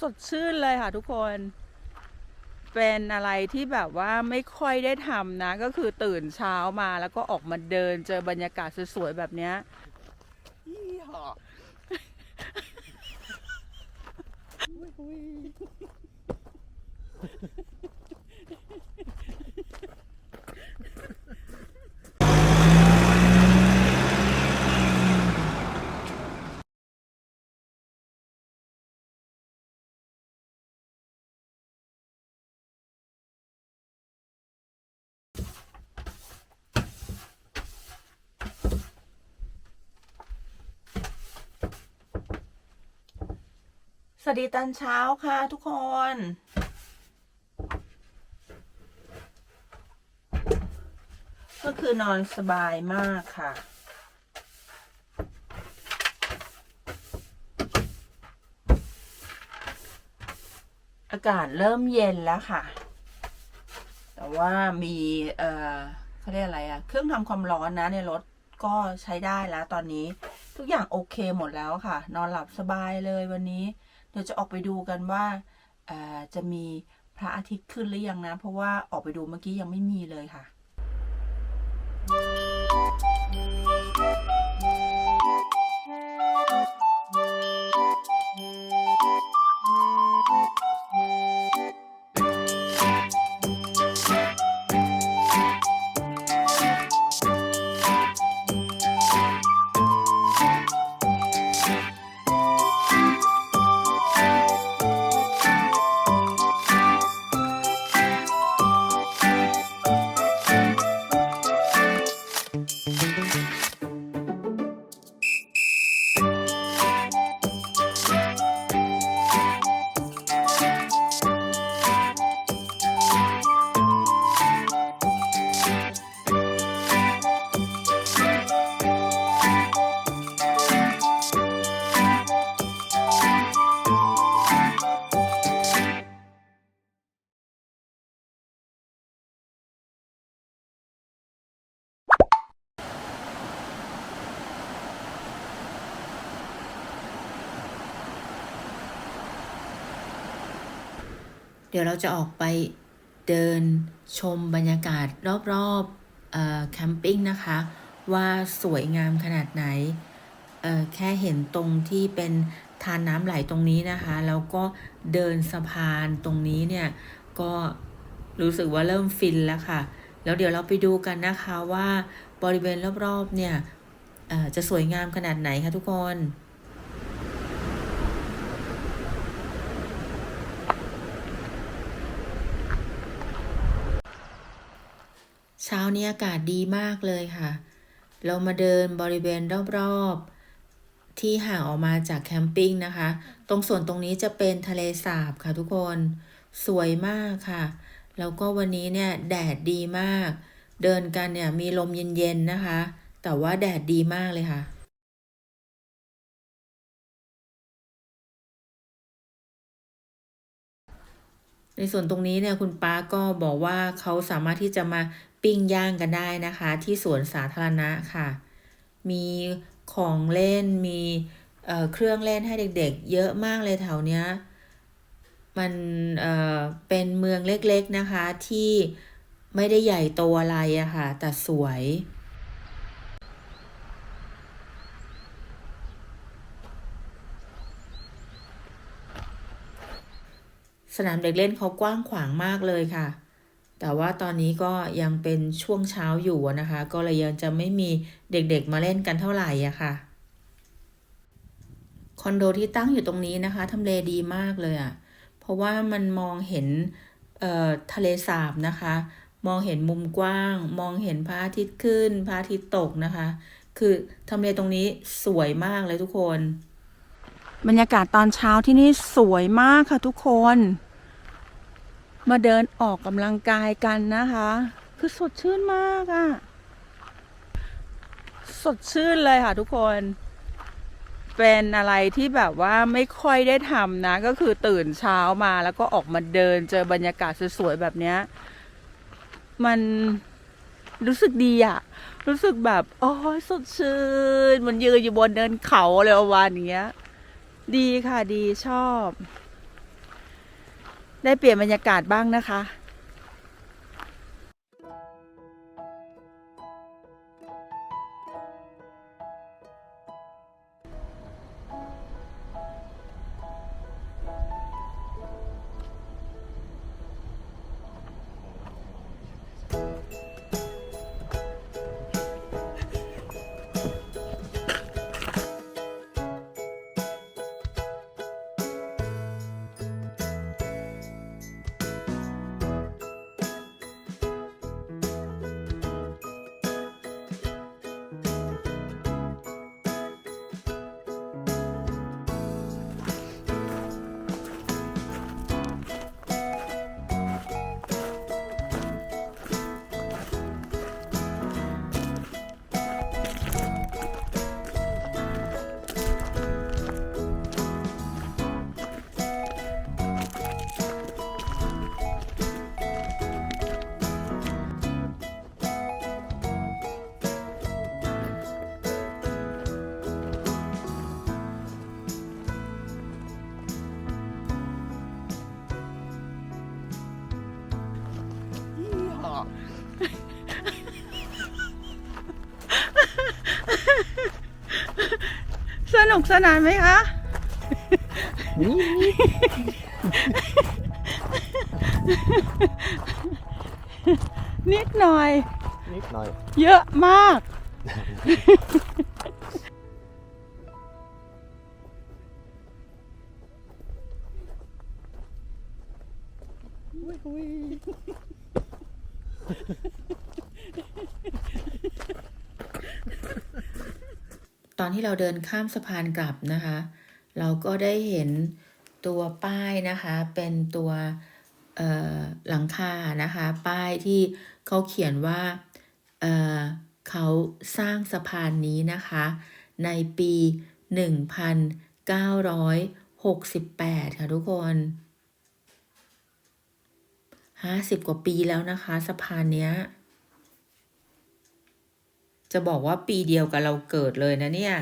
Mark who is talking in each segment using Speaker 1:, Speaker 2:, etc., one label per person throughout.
Speaker 1: สดชื่นเลยค่ะทุกคน เป็นอะไรที่แบบว่าไม่ค่อยได้ทำนะ ก็คือตื่นเช้ามาแล้วก็ออกมาเดินเจอบรรยากาศสวยๆแบบเนี้ย วัสดีตอนเช้าค่ะทุกคน ก็คือนอนสบายมากค่ะ อากาศเริ่มเย็นแล้วค่ะ แต่ว่ามีเอ่อเขาเรียกอะไรอะเครื่องทำความร้อนนะในรถก็ใช้ได้แล้วตอนนี้ทุกอย่างโอเคหมดแล้วค่ะ นอนหลับสบายเลยวันนี้ ดี๋ยวจะออกไปดูกันว่าจะมีพระอาทิตย์ขึ้นหรือยังนะ เพราะว่าออกไปดูเมื่อกี้ยังไม่มีเลยค่ะ ดี๋ยวเราจะออกไปเดินชมบรรยากาศรอบๆแคมปิ้งนะคะ ว่าสวยงามขนาดไหน แค่เห็นตรงที่เป็นทานน้ำไหลตรงนี้นะคะ แล้วก็เดินสะพานตรงนี้เนี่ย ก็รู้สึกว่าเริ่มฟินแล้วค่ะ แล้วเดี๋ยวเราไปดูกันนะคะว่าบริเวณรอบๆเนี่ยจะสวยงามขนาดไหนคะทุกคน เช้านี้อากาศดีมากเลยค่ะ เรามาเดินบริเวณรอบๆ ที่ห่างออกมาจากแคมปิ้งนะคะ ตรงส่วนตรงนี้จะเป็นทะเลสาบค่ะทุกคน สวยมากค่ะ แล้วก็วันนี้เนี่ยแดดดีมาก เดินกันเนี่ยมีลมเย็นๆนะคะ แต่ว่าแดดดีมากเลยค่ะในส่วนตรงนี้เนี่ยคุณป้าก็บอกว่าเขาสามารถที่จะมา ปิ้งย่างกันได้นะคะ ที่สวนสาธารณะค่ะ มีของเล่นมีเเครื่องเล่นให้เด็กๆ เยอะมากเลยแถวเนี้ยมันเเป็นเมืองเล็กๆนะคะที่ไม่ได้ใหญ่โตอะไรอะค่ะ แต่สวยสนามเด็กเล่นเขากว้างขวางมากเลยค่ะ แต่ว่าตอนนี้ก็ยังเป็นช่วงเช้าอยู่นะคะ ก็เลยยังจะไม่มีเด็กๆมาเล่นกันเท่าไหร่อะค่ะ คอนโดที่ตั้งอยู่ตรงนี้นะคะทำเลดีมากเลยอะเพราะว่ามันมองเห็นทะเลสาบนะคะ มองเห็นมุมกว้าง มองเห็นพระอาทิตย์ขึ้นพระอาทิตย์ตกนะคะ คือทำเลตรงนี้สวยมากเลยทุกคน บรรยากาศตอนเช้าที่นี่สวยมากค่ะทุกคน มาเดินออกกำลังกายกันนะคะ คือสดชื่นมากอะสดชื่นเลยค่ะทุกคน เป็นอะไรที่แบบว่าไม่ค่อยได้ทำนะ ก็คือตื่นเช้ามาแล้วก็ออกมาเดินเจอบรรยากาศสวยๆแบบเนี้ย มันรู้สึกดีอะรู้สึกแบบอ้ยสดชื่น มันยืนอยู่บนเนินเขาเลยวันเนี้ย ดีค่ะดีชอบ
Speaker 2: ได้เปลี่ยนบรรยากาศบ้างนะคะ นุกสนานไหมคะ นิดหน่อย
Speaker 3: นิดหน่อย
Speaker 2: เยอะมาก
Speaker 1: ตอนที่เราเดินข้ามสะพานกลับนะคะ เราก็ได้เห็นตัวป้ายนะคะเป็นตัวหลังคานะคะ ป้ายที่เขาเขียนว่าเเขาสร้างสะพานนี้นะคะ ในปี 1968 ค่ะทุกคน 50 กว่าปีแล้วนะคะ สะพานเนี้ย จะบอกว่าปีเดียวกับเราเกิดเลยนะเนี่ย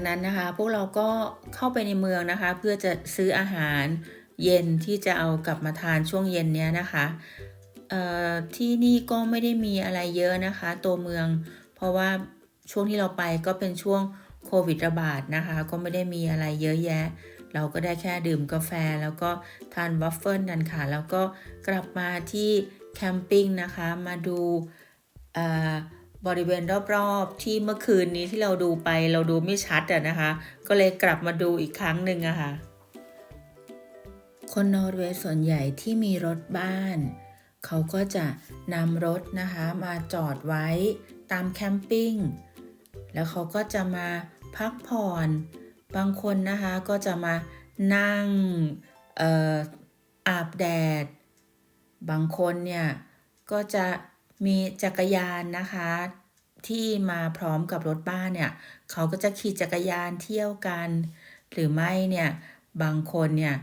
Speaker 1: จากนั้นนะคะ พวกเราก็เข้าไปในเมืองนะคะ เพื่อจะซื้ออาหารเย็นที่จะเอากลับมาทานช่วงเย็นเนี้ยนะคะที่นี่ก็ไม่ได้มีอะไรเยอะนะคะ ตัวเมือง เพราะว่าช่วงที่เราไปก็เป็นช่วงโควิดระบาดนะคะ ก็ไม่ได้มีอะไรเยอะแยะ เราก็ได้แค่ดื่มกาแฟ แล้วก็ทานวัฟเฟิลกันค่ะ แล้วก็กลับมาที่แคมปิ้งนะคะ มาดูอ่อ บริเวณรอบๆ ที่เมื่อคืนนี้ที่เราดูไปเราดูไม่ชัดอะนะคะ ก็เลยกลับมาดูอีกครั้งหนึ่งอะค่ะ คนนอร์เวย์ส่วนใหญ่ที่มีรถบ้าน เขาก็จะนำรถนะคะมาจอดไว้ตามแคมปิ้ง แล้วเขาก็จะมาพักผ่อน บางคนนะคะก็จะมานั่งอออาบแดด บางคนเนี่ยก็จะ มีจักรยานนะคะ ที่มาพร้อมกับรถบ้านเนี่ยเขาก็จะขี่จักรยานเที่ยวกัน หรือไม่เนี่ยบางคนเนี่ย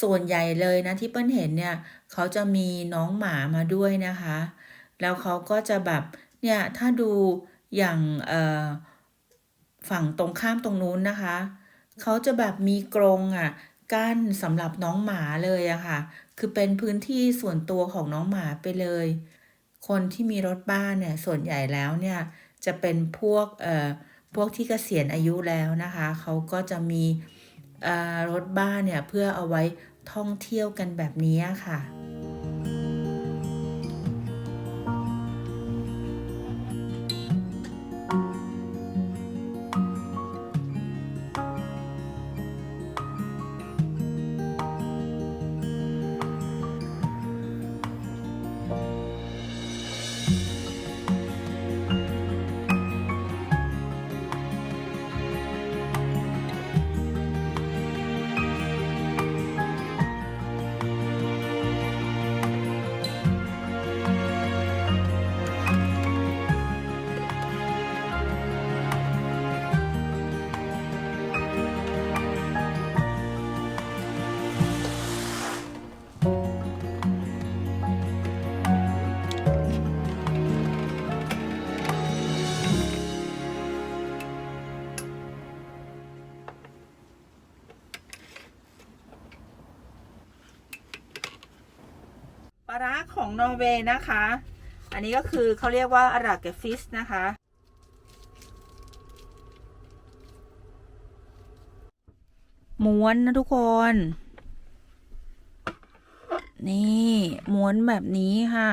Speaker 1: ส่วนใหญ่เลยนะที่เปิ้ลเห็นเนี่ยเขาจะมีน้องหมามาด้วยนะคะ แล้วเขาก็จะแบบเนี่ยถ้าดูอย่างฝั่งตรงข้ามตรงนู้นนะคะ เขาจะแบบมีกรงอะกั้นสำหรับน้องหมาเลยอะค่ะ คือเป็นพื้นที่ส่วนตัวของน้องหมาไปเลย คนที่มีรถบ้านเนี่ยส่วนใหญ่แล้วเนี่ยจะเป็นพวกเอ่อพวกที่เกษียณอายุแล้วนะคะเขาก็จะมีเอ่อรถบ้านเนี่ยเพื่อเอาไว้ท่องเที่ยวกันแบบนี้ค่ะ ลาร้าของนอร์เวย์นะคะ อันนี้ก็คือเขาเรียกว่าอาราเกฟิสนะคะม้วนนะทุกคน นี่ม้วนแบบนี้ค่ะ